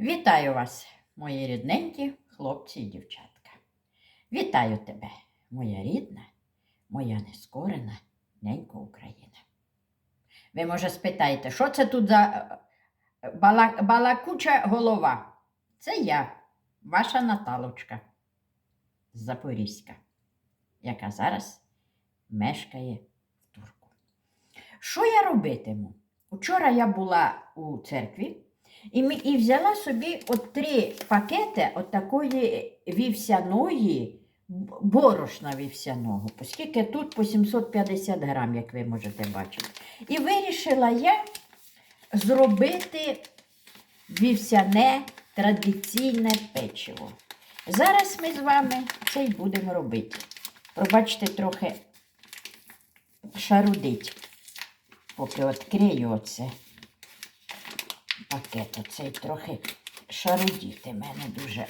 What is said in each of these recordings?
Вітаю вас, мої рідненькі хлопці і дівчатка. Вітаю тебе, моя рідна, моя нескорена ненька Україна. Ви, може, спитаєте, що це тут за е, бала- балакуча голова? Це я, ваша Наталочка з Запорізька, яка зараз мешкає в Турку. Що я робитиму? Учора я була у церкві. І, ми- і взяла собі от три пакети от такої вівсяної, борошна вівсяного, оскільки тут по 750 грам, як ви можете бачити. І вирішила я зробити вівсяне традиційне печиво. Зараз ми з вами це й будемо робити. Пробачте, трохи шарудить, поки відкрию оце пакет. Оцей трохи шарудіти мене дуже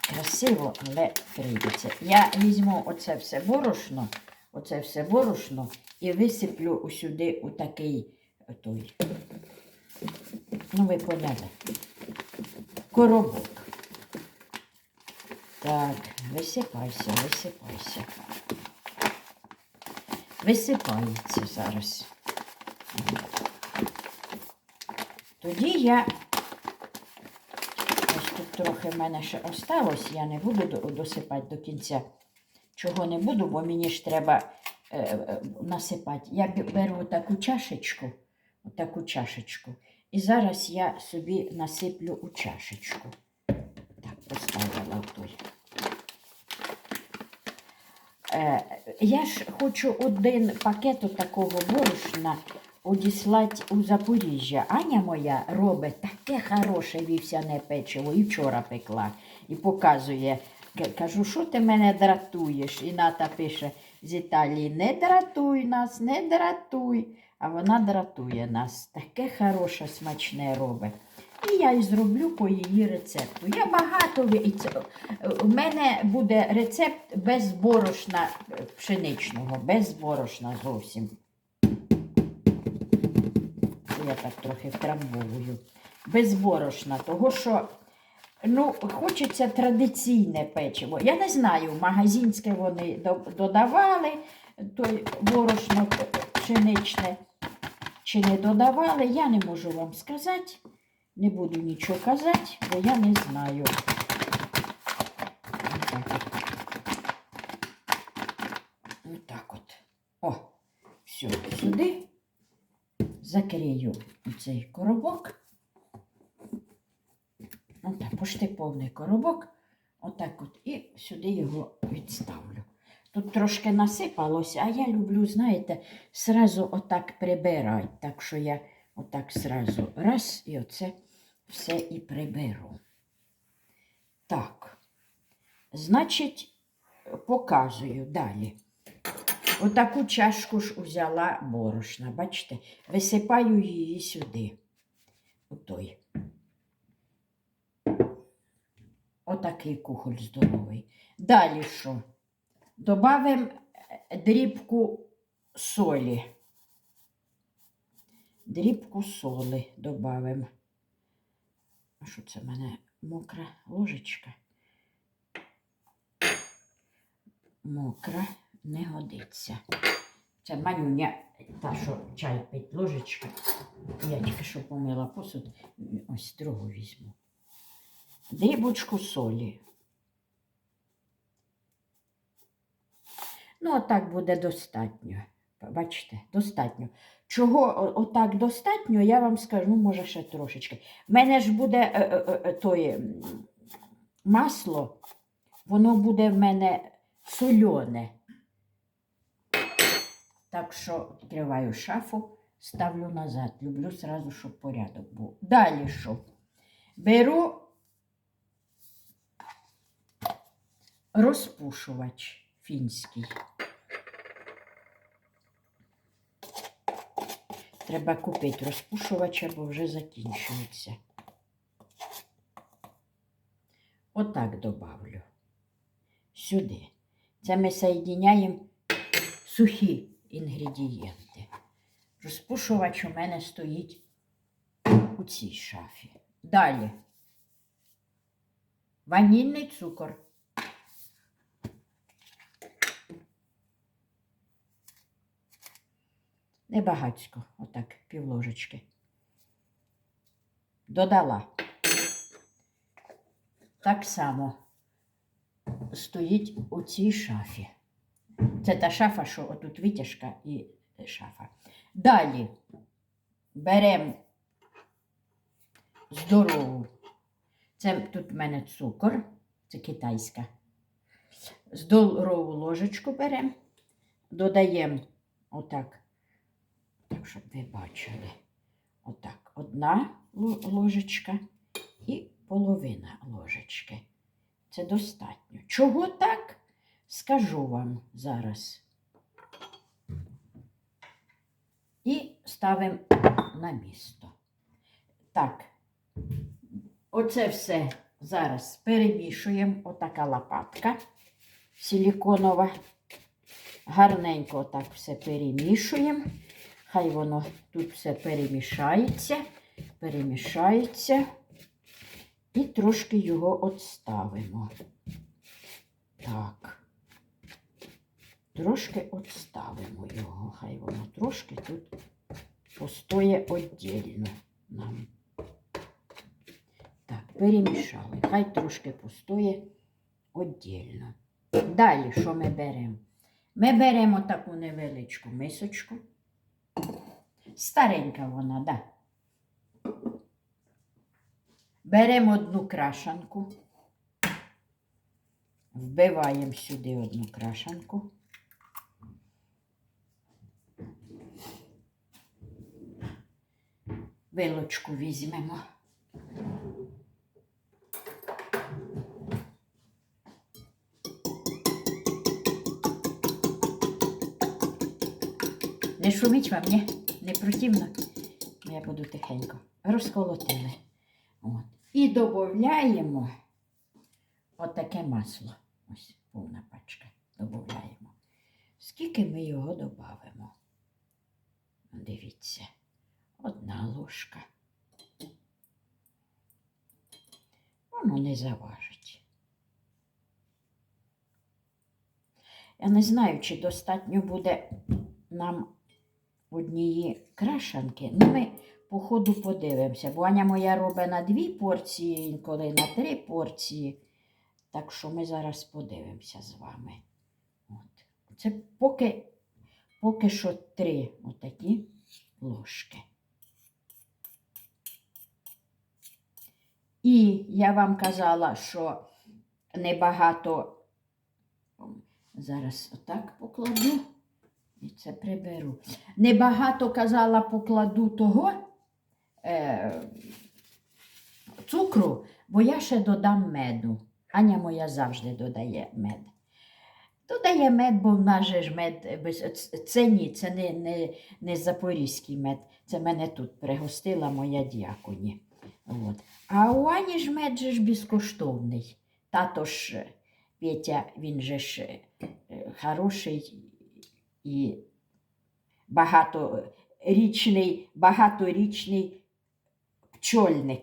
красиво, але прийдеться. Я візьму оце все борошно, оце все борошно і висиплю усюди у такий той. Ну, ви поняли. Коробок. Так, висипайся, висипайся. Висипається зараз. Тоді я. Ось тут трохи в мене ще осталось, я не буду до- досипати до кінця. Чого не буду, бо мені ж треба е, е, насипати. Я беру таку чашечку, таку чашечку. І зараз я собі насиплю у чашечку. Так, поставила той. Е, я ж хочу один пакет такого борошна одіслати у Запоріжжя. Аня моя робить таке хороше вівсяне печиво. І вчора пекла. І показує. Кажу, що ти мене дратуєш? І Ната пише з Італії: не дратуй нас, не дратуй. А вона дратує нас. Таке хороше, смачне робить. І я і зроблю по її рецепту. Я багато у мене буде рецепт без борошна е, пшеничного, без борошна зовсім. Я так трохи втрамбовую. Без борошна, того що ну, хочеться традиційне печиво. Я не знаю, магазинське вони додавали той борошно пшеничне чи не додавали, я не можу вам сказати. Не буду нічого казати, бо я не знаю. Отак от. Отак от. О, все, сюди закрию цей коробок. Отак, почти повний коробок. Отак от. І сюди його відставлю. Тут трошки насипалося, а я люблю, знаєте, сразу отак прибирати. Так що я отак сразу раз і оце все і приберу. Так. Значить, показую далі. Отаку чашку ж взяла борошна, бачите, висипаю її сюди. Отой. Отакий кухоль здоровий. Далі що? Добавимо дрібку солі. Дрібку соли добавимо. А що це в мене мокра ложечка? Мокра не годиться. Це манюня, та, що чай пить ложечка. Я тільки що помила посуд. Ось другу візьму. Дрібочку солі. Ну, отак буде достатньо. Бачите, достатньо. Чого отак достатньо, я вам скажу, ну, може, ще трошечки. В мене ж буде е, е, е, тоє, м, масло, воно буде в мене сольоне. Так що відкриваю шафу, ставлю назад. Люблю сразу, щоб порядок був. Далі що? Беру розпушувач фінський. Треба купити розпушувача, бо вже закінчується. Отак добавлю. Сюди. Це ми соєдиняємо сухі інгредієнти. Розпушувач у мене стоїть у цій шафі. Далі. Ванільний цукор. Небагацько, отак, пів ложечки. Додала. Так само стоїть у цій шафі. Це та шафа, що отут витяжка і шафа. Далі беремо здорову. Це тут в мене цукор, це китайська. Здорову ложечку беремо, додаємо отак, так, щоб ви бачили. Отак, одна ложечка і половина ложечки. Це достатньо. Чого так? Скажу вам зараз. І ставимо на місто. Так, оце все зараз перемішуємо. Отака лопатка силіконова. Гарненько отак все перемішуємо. Хай воно тут все перемішається, перемішається. І трошки його отставимо. Так. Трошки отставимо його. Хай воно трошки тут постоє віддільно нам. Так, перемішали. Хай трошки постоє віддільно. Далі, що ми беремо? Ми беремо таку невеличку мисочку. Старенька вона. Да. Беремо одну крашанку, вбиваємо сюди одну крашанку. Вилочку візьмемо. Не шуміть вам, ні? Противно? Я буду тихенько. Розколотили. От. І додаємо отаке масло. Ось повна пачка. Додаємо. Скільки ми його додамо? Дивіться, одна ложка. Воно не заважить. Я не знаю, чи достатньо буде нам однієї крашанки. Ну, ми по ходу подивимося. Бо Аня моя робить на дві порції, інколи на три порції. Так що ми зараз подивимося з вами. От. Це поки, поки що три отакі ложки. І я вам казала, що небагато. Зараз отак покладу. І це приберу. Небагато казала, покладу того е, цукру, бо я ще додам меду. Аня моя завжди додає мед. Додає мед, бо в нас же ж мед це ні, це не, не, не запорізький мед. Це мене тут пригостила моя діаконі. От. А у Ані ж мед ж безкоштовний. Тато ж Петя, він же ж е, хороший і багаторічний, багаторічний пчольник.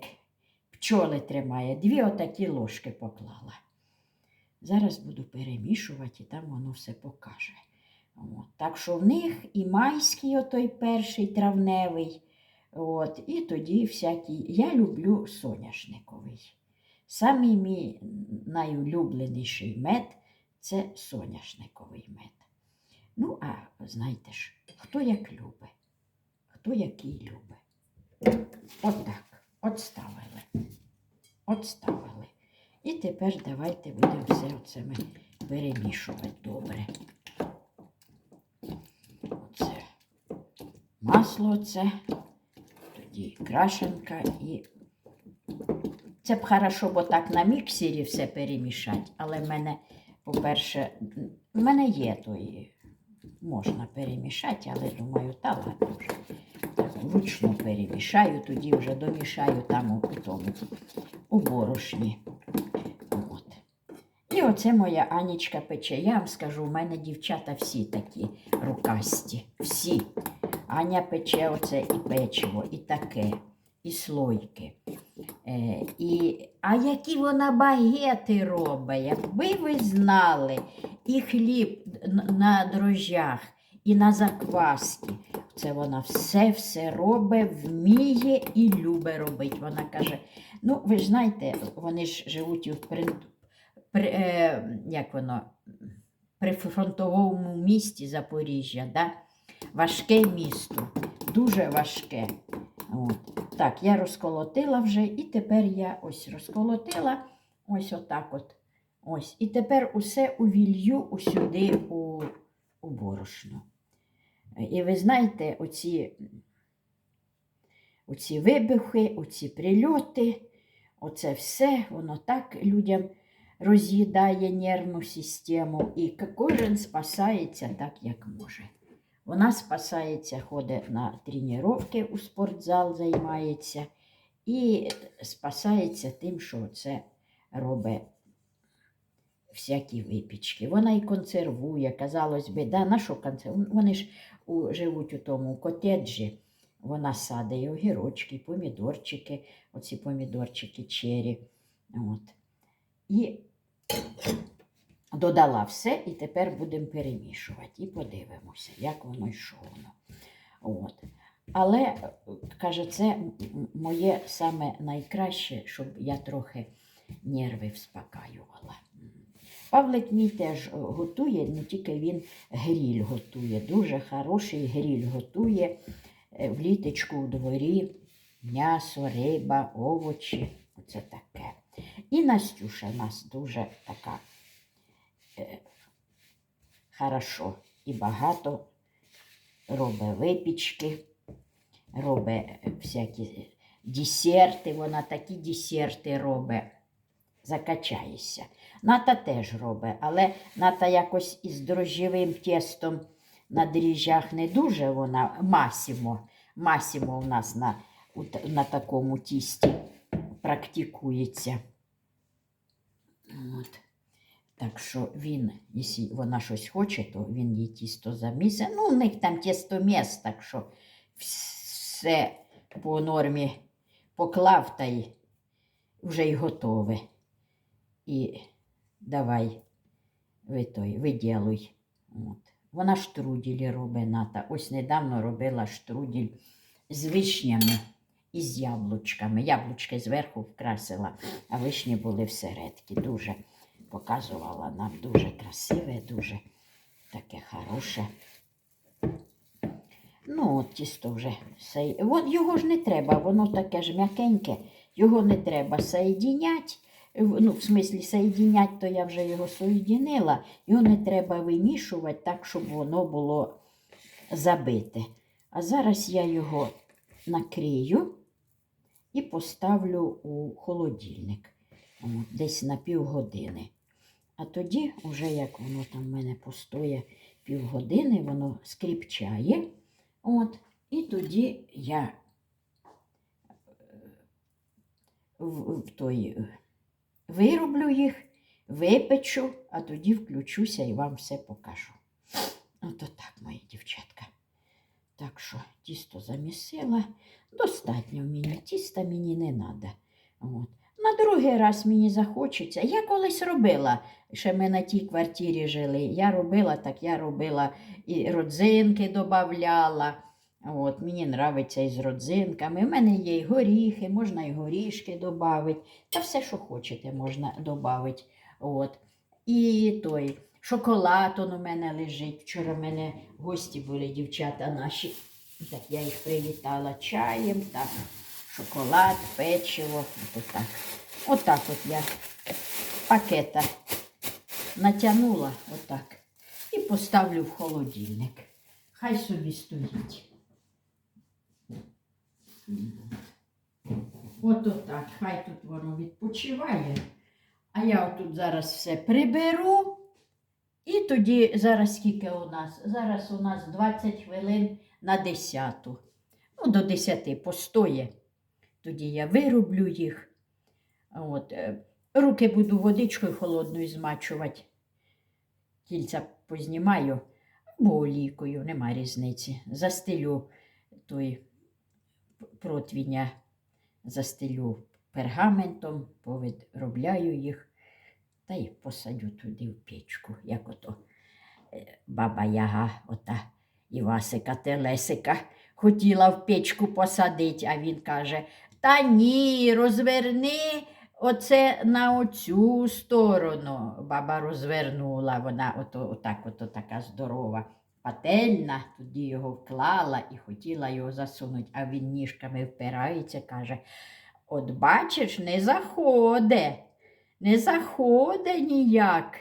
Пчоли тримає. Дві отакі ложки поклала. Зараз буду перемішувати і там воно все покаже. От. Так що в них і майський отой перший травневий. От, і тоді всякі. Я люблю соняшниковий. Самий мій найулюбленіший мед це соняшниковий мед. Ну, а знаєте ж, хто як любить, хто який любить. От так, отставили. Отставили. І тепер давайте будемо все оце ми перемішувати добре. Оце масло це, тоді крашенка і. Це б хорошо, бо так на міксері все перемішати, але в мене, по-перше, в мене є той, можна перемішати, але думаю, та ладно вже. Вручну перемішаю, тоді вже домішаю там у тому, у борошні. От. І оце моя Анічка пече. Я вам скажу, у мене дівчата всі такі рукасті. Всі. Аня пече оце і печиво, і таке, і слойки. Е, і, а які вона багети робить, якби ви знали, і хліб на дрожжах, і на закваски. Це вона все-все робить, вміє і любить робить. Вона каже: ну, ви ж знаєте, вони ж живуть у при, при, е, як воно, при фронтовому місті Запоріжжя, да? Важке місто, дуже важке. От. Так, я розколотила вже, і тепер я ось розколотила, ось отак от. Ось. І тепер усе увілью усюди у, у борошно. І ви знаєте, оці, оці вибухи, оці прильоти, оце все, воно так людям роз'їдає нервну систему, і кожен спасається так, як може. Вона спасається, ходить на тренування у спортзал, займається і спасається тим, що це робить всякі випічки. Вона і консервує, казалось би, да, на що консервує? Вони ж у, живуть у тому котеджі. Вона садить огірочки, помідорчики, оці помідорчики чері. От. І додала все, і тепер будемо перемішувати. І подивимося, як воно воно. От. Але, каже, це моє саме найкраще, щоб я трохи нерви вспокаювала. Павлик мій теж готує, не тільки він гріль готує. Дуже хороший гріль готує е, в літочку у дворі, м'ясо, риба, овочі. Оце таке. І Настюша в нас дуже така хорошо і багато робить випічки, робить е, всякі десерти, вона такі десерти робить. Закачаєшся. Ната теж робить, але ната якось із дрожжєвим тестом на дріжджах не дуже вона масімо. Масімо у нас на, на такому тісті практикується. От. Так що він, якщо вона щось хоче, то він їй тісто замісе. Ну, у них там тістоміс, так що все по нормі поклав та й вже й готове. І давай ви той, виділуй. От. Вона штруделі робить ната. Ось недавно робила штрудель з вишнями і з яблучками. Яблучки зверху вкрасила, а вишні були всередки. Дуже показувала нам дуже красиве, дуже таке хороше. Ну, от тісто вже сей... От його ж не треба, воно таке ж м'якеньке, його не треба соєдінять. В- Ну, в смислі, соєдінять, то я вже його соєдінила. Його не треба вимішувати так, щоб воно було забите. А зараз я його накрию і поставлю у холодильник десь на півгодини. А тоді, вже як воно там в мене постоє півгодини, воно скріпчає. От, і тоді я е, в, в той, е, вироблю їх, випечу, а тоді включуся і вам все покажу. Ото так, мої дівчатка. Так що тісто замісила. Достатньо мені, тіста мені не треба. На другий раз мені захочеться. Я колись робила, ще ми на тій квартирі жили. Я робила так, я робила і родзинки додавала. От, мені подобається із родзинками. У мене є і горіхи, можна і горішки додати. Та все, що хочете, можна додати. От. І той шоколад он у мене лежить. Вчора в мене гості були дівчата наші. Так я їх привітала чаєм, так, шоколад, печиво. От так. Отак от я пакета натягнула отак і поставлю в холодильник. Хай собі стоїть. От отак, хай тут воно відпочиває. А я отут зараз все приберу. І тоді, зараз скільки у нас? Зараз у нас 20 хвилин на 10. Ну, до 10 постоє. Тоді я вироблю їх. От, е, руки буду водичкою холодною змачувати. Кільця познімаю або олійкою, нема різниці. Застелю той противіння, застелю пергаментом, повідробляю їх та й посадю туди в печку, як ото е, баба Яга, ота Івасика Телесика хотіла в печку посадити, а він каже: Та ні, розверни оце на оцю сторону. Баба розвернула, вона ото, отак, ото така здорова. Пательна, тоді його вклала і хотіла його засунути, а він ніжками впирається, каже: От бачиш, не заходе, не заходе ніяк.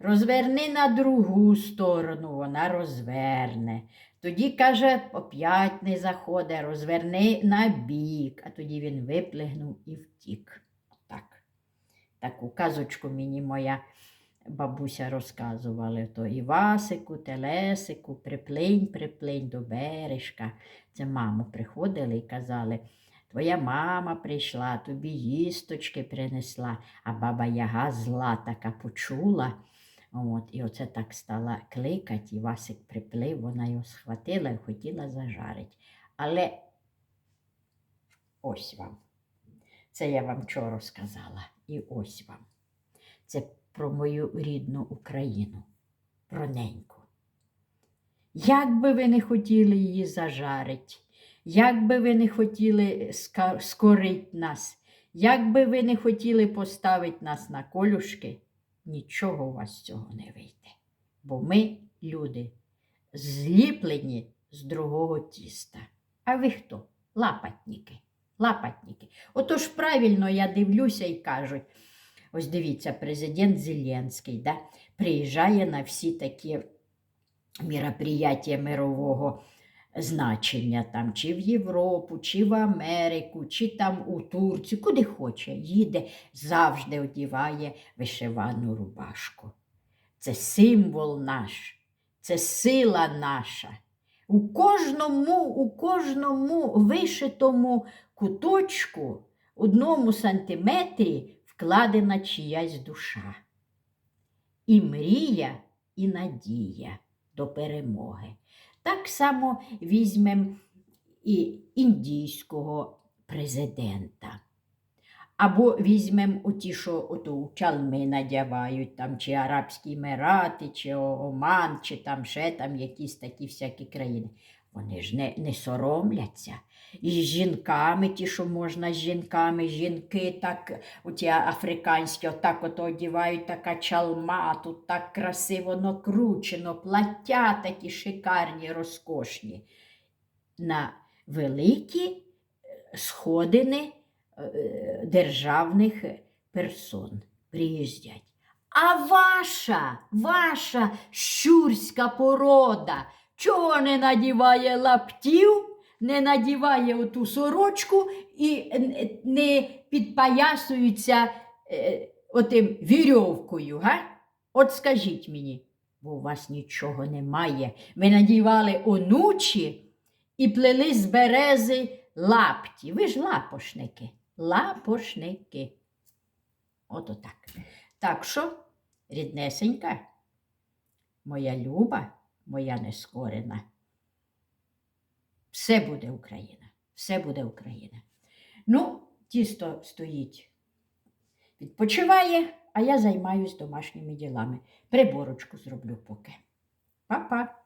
Розверни на другу сторону, вона розверне. Тоді, каже, оп'ять не заходить, розверни на бік, а тоді він виплигнув і втік. Так. Таку казочку мені моя бабуся розказувала. То Івасику, Телесику, приплинь, приплинь до бережка. Це маму приходили і казали, твоя мама прийшла, тобі їсточки принесла, а баба Яга зла така почула. От, і оце так стала кликати, і Васик приплив, вона його схватила і хотіла зажарити. Але ось вам. Це я вам вчора розказала. І ось вам. Це про мою рідну Україну, про неньку. Як би ви не хотіли її зажарити, як би ви не хотіли скорити нас, як би ви не хотіли поставити нас на колюшки, нічого у вас з цього не вийде. Бо ми, люди, зліплені з другого тіста. А ви хто? Лапатники. Лапатники. Отож правильно я дивлюся і кажуть, ось дивіться, президент Зеленський да, приїжджає на всі такі мероприятия мирового значення, там, чи в Європу, чи в Америку, чи там у Турцію, куди хоче, їде, завжди одіває вишивану рубашку. Це символ наш, це сила наша. У кожному, у кожному вишитому куточку, одному сантиметрі вкладена чиясь душа. І мрія, і надія до перемоги. Так само візьмемо і індійського президента. Або візьмемо оті, що ото чалми надявають, там, чи Арабські Емірати, чи Оман, чи там ще там якісь такі всякі країни. Вони ж не, не соромляться. І з жінками, ті, що можна з жінками, жінки так, оті африканські, отак ото одівають така чалма, тут так красиво накручено, плаття такі шикарні, розкошні. На великі е, сходини е, державних персон приїздять. А ваша, ваша щурська порода чого не надіває лаптів, не надіває оту сорочку і не підпоясується е, отим вірьовкою, га? От скажіть мені, бо у вас нічого немає. Ви надівали онучі і плели з берези лапті. Ви ж лапошники, лапошники. Ото так. Так що, ріднесенька, моя люба, моя нескорена, все буде Україна, все буде Україна. Ну, тісто стоїть, відпочиває, а я займаюсь домашніми ділами. Приборочку зроблю поки. Па-па!